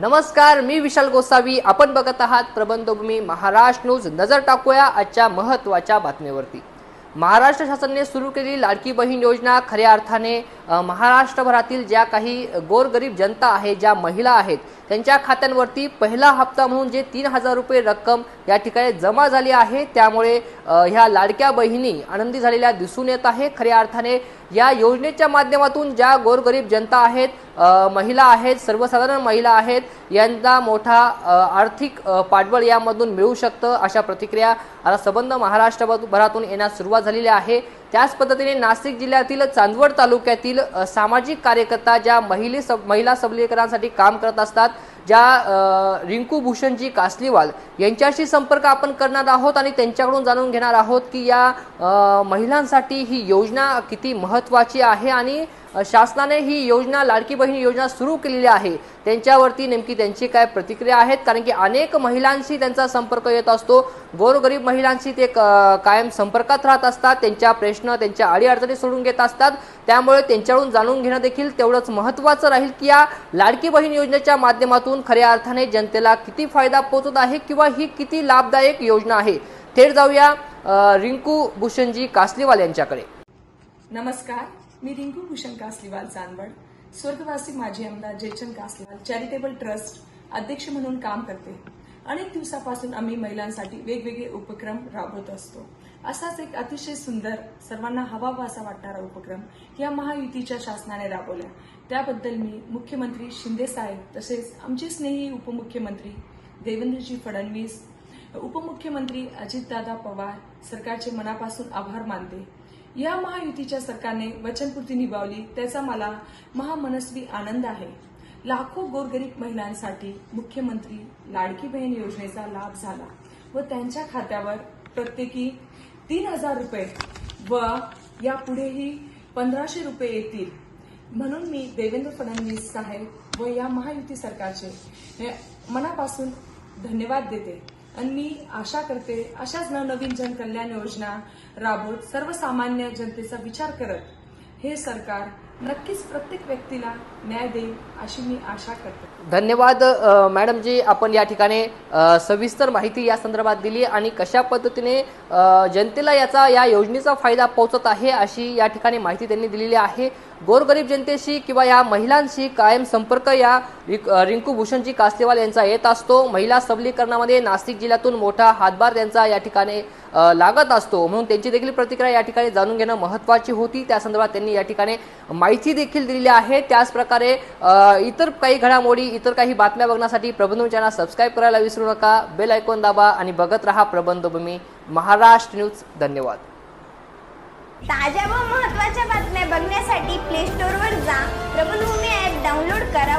नमस्कार मी विशाल गोसावी. आपण बघत आहात प्रबंधभूमी महाराष्ट्र न्यूज. नजर टाकूया आजच्या महत्त्वाच्या बातमीवरती महाराष्ट्र शासनाने सुरू केलेली लाडकी बहीण योजना खऱ्या अर्थाने महाराष्ट्रभरातील ज्या काही गोरगरीब जनता आहे ज्या महिला आहेत त्यांच्या खात्यांवरती पहिला हप्ता म्हणून जे तीन हजार रुपये रक्कम या ठिकाणी जमा झाली आहे त्यामुळे ह्या लाडक्या बहिणी आनंदी झालेल्या दिसून येत आहे. खऱ्या अर्थाने या योजनेच्या माध्यमातून ज्या गोरगरीब जनता आहेत महिला आहेत सर्वसाधारण महिला आहेत यांना मोठा आर्थिक पाठबळ यामधून मिळू शकतं अशा प्रतिक्रिया आता संबंध महाराष्ट्रभरातून येण्यास सुरुवात झालेली आहे. त्याच पद्धतीने नाशिक जिल्ह्यातील चांदवड तालुक्यातील सामाजिक कार्यकर्ता ज्या महिला सब महिला सबलीकरणासाठी काम करत असतात ज्या रिंकू भूषणजी कासलीवाल यांच्याशी संपर्क आपण करणार आहोत आणि त्यांच्याकडून जाणून घेणार आहोत की या महिलांसाठी ही योजना किती महत्त्वाची आहे आणि शासनाने ही योजना लाडकी बहीण योजना सुरू केलेली आहे. त्यांच्यावरती नेमकी त्यांची काय प्रतिक्रिया आहेत? कारण की अनेक महिलांशी त्यांचा संपर्क येत असतो. गोरगरीब महिलांशी ते कायम संपर्कात राहत असतात. त्यांच्या प्रश्न त्यांच्या अडीअडचणी सोडून घेत असतात. त्यामुळे त्यांच्याकडून जाणून घेणं देखील तेवढंच महत्त्वाचं राहील की या लाडकी बहीण योजनेच्या माध्यमातून खऱ्या अर्थाने जनतेला किती फायदा पोहोचत आहे किंवा ही किती लाभदायक योजना आहे? थेट जाऊया रिंकू भूषणजी कासलीवाल यांच्याकडे. नमस्कार. मी रिंकू भूषण कासलीवाल चांदवड स्वर्गवासी माजी आमदार जयचंद कासलीवाल चॅरिटेबल ट्रस्ट अध्यक्ष म्हणून काम करते. अनेक दिवसापासून आम्ही महिलांसाठी वेगवेगळे उपक्रम राबवत असतो. असाच एक अतिशय सुंदर सर्वांना हवाबसा वाटणारा उपक्रम या महायुतीच्या शासनाने राबवला. त्याबद्दल मी मुख्यमंत्री शिंदे साहेब तसेच आमचे स्नेही उपमुख्यमंत्री देवेंद्रजी फडणवीस उपमुख्यमंत्री अजितदादा पवार सरकारचे मनापासून आभार मानते. या महायुतीच्या सरकारने वचनपूर्ती निभावली त्याचा मला महामनस्वी आनंद आहे. लाखो गोरगरीब महिलांसाठी मुख्यमंत्री लाडकी बहीण योजनेचा लाभ झाला व त्यांच्या खात्यावर प्रत्येकी तीन हजार रुपये व यापुढेही पंधराशे रुपये येतील. म्हणून मी देवेंद्र फडणवीस साहेब व या महायुती सरकारचे हे मनापासून धन्यवाद देते. आणि मी आशा करते अशाच नवनवीन जनकल्याण योजना राबवत सर्वसामान्य जनतेचा विचार करत हे सरकार नक्कीच प्रत्येक व्यक्तीला न्याय देईल अशी मी आशा करते. धन्यवाद मॅडम मॅडमजी. आपण या ठिकाणी सविस्तर माहिती या संदर्भात दिली आणि कशा पद्धतीने जनतेला याचा या योजनेचा फायदा पोहोचत आहे अशी या ठिकाणी माहिती त्यांनी दिलेली आहे. गोरगरीब जनतेशी किंवा या महिलांशी कायम संपर्क या रिंकू भूषणजी कास्तेवाल यांचा येत असतो. महिला सबलीकरणामध्ये नाशिक जिल्ह्यातून मोठा हातभार त्यांचा या ठिकाणी लागत असतो. म्हणून त्यांची देखील प्रतिक्रिया या ठिकाणी जाणून घेणं महत्त्वाची होती. त्या संदर्भात त्यांनी या ठिकाणी माहिती देखील दिलेली आहे. त्याचप्रकारे इतर काही घडामोडी इतर काही बातम्या बघण्यासाठी प्रबंध चॅनल सबस्क्राईब करायला विसरू नका. बेल ऐकून दाबा आणि बघत राहा प्रबंधभूमी महाराष्ट्र न्यूज धन्यवाद. ताज्या व महत्त्वाच्या बातम्या बघण्यासाठी प्ले स्टोअरवर जा. प्रबंधभूमी ॲप डाउनलोड करा